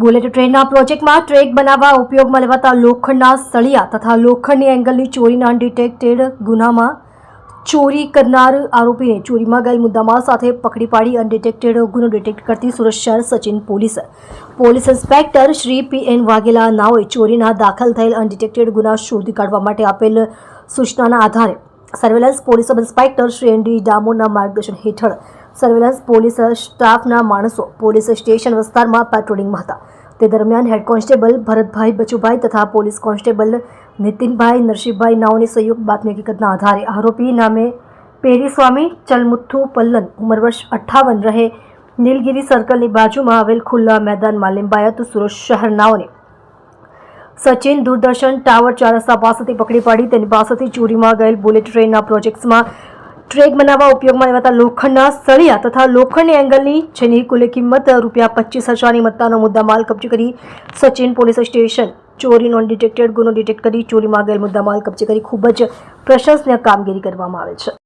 Bullet ટ્રેનના પ્રોજેક્ટમાં track બનાવવા ઉપયોગમાં લેવાતા લોખંડના સળિયા તથા લોખંડની એંગલની ચોરીના અનડિટેક્ટેડ ગુનામાં ચોરી કરનાર આરોપીને ચોરીમાં ગયેલ મુદ્દામાલ સાથે પકડી પાડી અનડિટેક્ટેડ ગુનો ડિટેક્ટ કરતી સુરત શહેર Sachin police. Police inspector Shri P N Vaghela નાઓએ ચોરીના દાખલ થયેલ અનડિટેક્ટેડ ગુના શોધી કાઢવા માટે આપેલ સૂચનાના આધારે. Surveillance police inspector Shri N D ડામોરના માર્ગદર્શન હેઠળ સર્વેલન્સ પોલીસ સ્ટાફના માણસો પોલીસ સ્ટેશન વિસ્તારમાં પેટ્રોલિંગમાં હતા. તે દરમિયાન હેડ કોન્સ્ટેબલ ભરતભાઈ બચુભાઈ તથા પોલીસ કોન્સ્ટેબલ નીતિનભાઈ નરસિંહભાઈ નાઓની સંયુક્ત બાતમી હકીકતના આધારે આરોપી નામે પેરીસ્વામી ચલમુથુ પલ્લન ઉંમર વર્ષ અઠ્ઠાવન રહે. નીલગિરી સર્કલની બાજુમાં આવેલ ખુલ્લા મેદાનમાં લિંબાયત સુરત શહેર નાઓને સચિન દૂરદર્શન ટાવર ચાર રસ્તા પાસેથી પકડી પાડી. તેની પાસેથી ચોરીમાં ગયેલ બુલેટ ટ્રેનના પ્રોજેક્ટ્સમાં ટ્રેક બનાવવા ઉપયોગમાં લેવાતા લોખંડના સળિયા તથા લોખંડની એંગલની જેની કુલ કિંમત રૂપિયા પચીસ હજારની મત્તાનો મુદ્દામાલ કબજે કરી સચિન પોલીસ સ્ટેશન ચોરી નોન ડિટેક્ટેડ ગુનો ડિટેક્ટ કરી ચોરીમાં ગયેલ મુદ્દામાલ કબજે કરી ખૂબ જ પ્રશંસનીય કામગીરી કરવામાં આવે છે.